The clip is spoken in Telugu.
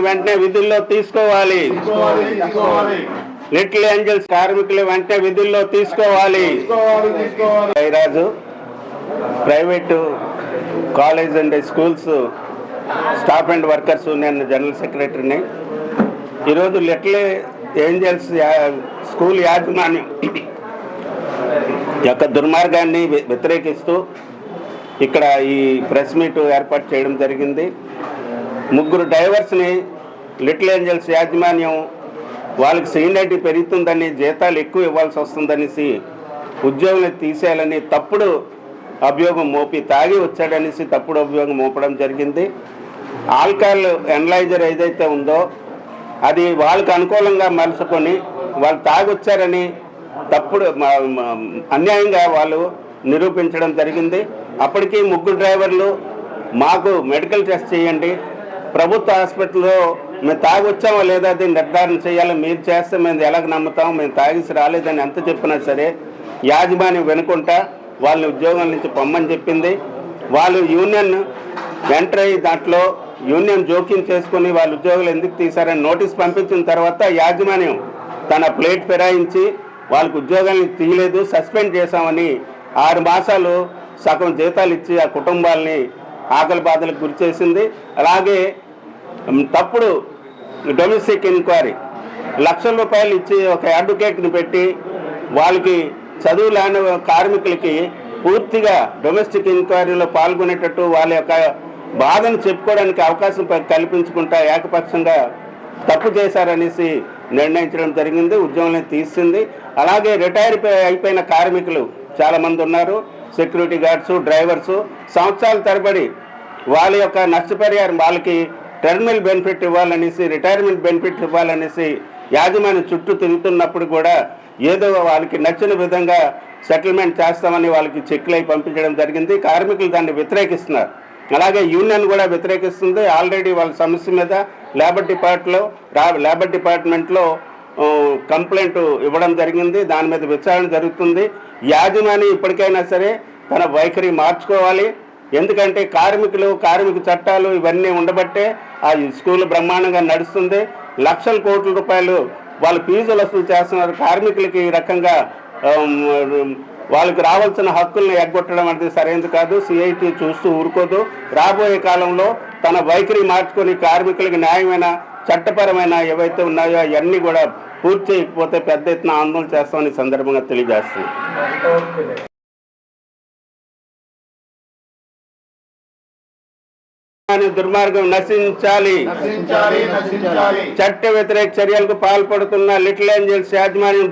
వెంటనే విధుల్లో తీసుకోవాలి. లిటిల్ ఏంజల్స్ కార్మికులు వెంటనే విధుల్లో తీసుకోవాలి. Raju private college and schools staff and workers నేను జనరల్ సెక్రటరీని. ఈరోజు లిటిల్ ఏంజల్స్ స్కూల్ యాజమాన్యం యొక్క దుర్మార్గాన్ని వ్య- వ్యతిరేకిస్తూ ఇక్కడ ఈ ప్రెస్ మీట్ ఏర్పాటు చేయడం జరిగింది. ముగ్గురు డ్రైవర్స్ని లిటిల్ ఏంజల్స్ యాజమాన్యం వాళ్ళకి సీనియారిటీ పెరుగుతుందని జీతాలు ఎక్కువ ఇవ్వాల్సి వస్తుందనేసి ఉద్యోగులు తీసేయాలని తప్పుడు అభియోగం మోపి తాగి వచ్చాడనేసి తప్పుడు అభియోగం మోపడం జరిగింది. ఆల్కహాల్ ఎనలైజర్ ఏదైతే ఉందో అది వాళ్ళకి అనుకూలంగా మలుచుకొని వాళ్ళు తాగొచ్చారని తప్పుడు అన్యాయంగా వాళ్ళు నిరూపించడం జరిగింది. అప్పటికి ముగ్గురు డ్రైవర్లు మాకు మెడికల్ టెస్ట్ చేయండి. ప్రభుత్వ హాస్పిటల్లో మేము తాగొచ్చామో లేదా అది నిర్ధారణ చేయాలి మీరు చేస్తే మేము ఎలాగ నమ్ముతాం మేము తాగేసి రాలేదని ఎంత చెప్పినా సరే యాజమాన్యం వెనుకుంటా వాళ్ళని ఉద్యోగం నుంచి పొమ్మని చెప్పింది. వాళ్ళు యూనియన్ ఎంటర్ అయ్యి దాంట్లో యూనియన్ జోక్యం చేసుకుని వాళ్ళ ఉద్యోగులు ఎందుకు తీశారని నోటీస్ పంపించిన తర్వాత యాజమాన్యం తన ప్లేట్ ఫిరాయించి వాళ్ళకు ఉద్యోగాన్ని తీయలేదు సస్పెండ్ చేశామని ఆరు మాసాలు సగం జీతాలు ఇచ్చి ఆ కుటుంబాలని ఆకలి బాధలకు గురి చేసింది. అలాగే తప్పుడు డొమెస్టిక్ ఎంక్వైరీ లక్షల రూపాయలు ఇచ్చి ఒక అడ్వకేట్ని పెట్టి వాళ్ళకి చదువు లేని కార్మికులకి పూర్తిగా డొమెస్టిక్ ఎంక్వైరీలో పాల్గొనేటట్టు వాళ్ళ యొక్క బాధను చెప్పుకోవడానికి అవకాశం కల్పించుకుంటా ఏకపక్షంగా తప్పు చేశారనేసి నిర్ణయించడం జరిగింది ఉద్యోగం తీసింది. అలాగే రిటైర్ అయిపోయిన కార్మికులు చాలామంది ఉన్నారు. Security guards drivers. సంవత్సరాల తరబడి వాళ్ళ యొక్క నష్టపరిహారం వాళ్ళకి టెర్మినల్ బెనిఫిట్ ఇవ్వాలనేసి రిటైర్మెంట్ బెనిఫిట్ ఇవ్వాలనేసి యాజమాన్యం చుట్టూ తిరుగుతున్నప్పుడు కూడా ఏదో వాళ్ళకి నచ్చిన విధంగా సెటిల్మెంట్ చేస్తామని వాళ్ళకి చెక్లై పంపించడం జరిగింది. కార్మికులు దాన్ని వ్యతిరేకిస్తున్నారు. అలాగే యూనియన్ కూడా వ్యతిరేకిస్తుంది. ఆల్రెడీ వాళ్ళ సమస్య మీద లేబర్ డిపార్ట్లో రా లేబర్ డిపార్ట్మెంట్లో కంప్లైంట్ ఇవ్వడం జరిగింది. దాని మీద విచారణ జరుగుతుంది. యాజమాని ఇప్పటికైనా సరే తన వైఖరి మార్చుకోవాలి. ఎందుకంటే కార్మికులు కార్మిక చట్టాలు ఇవన్నీ ఉండబట్టే ఆ స్కూల్ బ్రహ్మాండంగా నడుస్తుంది. లక్షల కోట్ల రూపాయలు వాళ్ళు ఫీజులు వసూలు చేస్తున్నారు. కార్మికులకి ఈ రకంగా వాళ్ళకి రావాల్సిన హక్కుల్ని ఎగ్గొట్టడం అనేది సరైనది కాదు. సిఐటి చూస్తూ ఊరుకోదు. రాబోయే కాలంలో తన వైఖరి మార్చుకొని కార్మికులకి న్యాయమైన చట్టపరమైన ఏవైతే ఉన్నాయో అవన్నీ కూడా పూర్తి చేయకపోతే పెద్ద ఎత్తున ఆందోళన చేస్తామని సందర్భంగా తెలియజేస్తున్నాం. దుర్మార్గం నశించాలి. చట్ట వ్యతిరేక చర్యలకు పాల్పడుతున్న లిటిల్ ఏంజల్స్ యాజమాన్యం